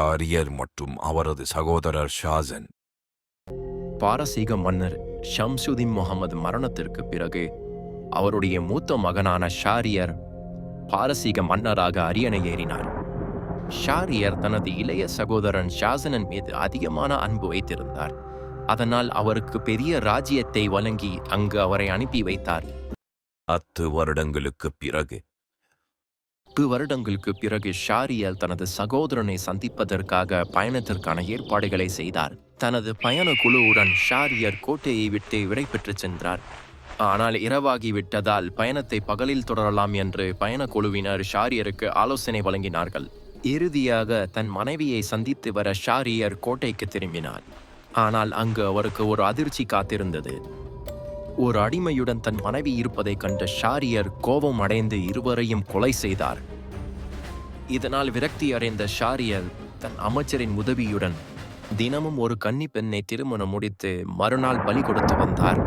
Charrière மற்றும் அவரது சகோதரர் ஷாசன் பாரசீக மன்னர் ஷம்சுதீன் முகமது மரணத்திற்கு பிறகு அவருடைய மூத்த மகனான ஷாரியர் பாரசீக மன்னராக அரியணை ஏறினார். ஷாரியர் தனது இளைய சகோதரன் ஷாசனன் மீது அதிகமான அன்பு வைத்திருந்தார். அதனால் அவருக்கு பெரிய ராஜ்யத்தை வழங்கி அங்கு அவரை அனுப்பி வைத்தார். பத்து வருடங்களுக்குப் பிறகு எட்டு வருடங்களுக்கு பிறகு ஷாரியல் தனது சகோதரனை சந்திப்பதற்காக பயணத்திற்கான ஏற்பாடுகளை செய்தார். தனது பயண குழுவுடன் ஷாரியர் கோட்டையை விட்டு விடைபெற்று சென்றார். ஆனால் இரவாகி விட்டதால் பயணத்தை பகலில் தொடரலாம் என்று பயணக்குழுவினர் ஷாரியருக்கு ஆலோசனை வழங்கினார்கள். இறுதியாக தன் மனைவியை சந்தித்து வர ஷாரியர் கோட்டைக்கு திரும்பினார். ஆனால் அங்கு அவருக்கு ஒரு அதிர்ச்சி காத்திருந்தது. ஒரு அடிமையுடன் தன் மனைவி இருப்பதைக் கண்ட ஷாரியர் கோபம் அடைந்து இருவரையும் கொலை செய்தார். இதனால் விரக்தி அடைந்த ஷாரியர் தன் அமைச்சரின் உதவியுடன் தினமும் ஒரு கன்னி பெண்ணை திருமணம் முடித்து மறுநாள் பலி கொடுத்து வந்தார்.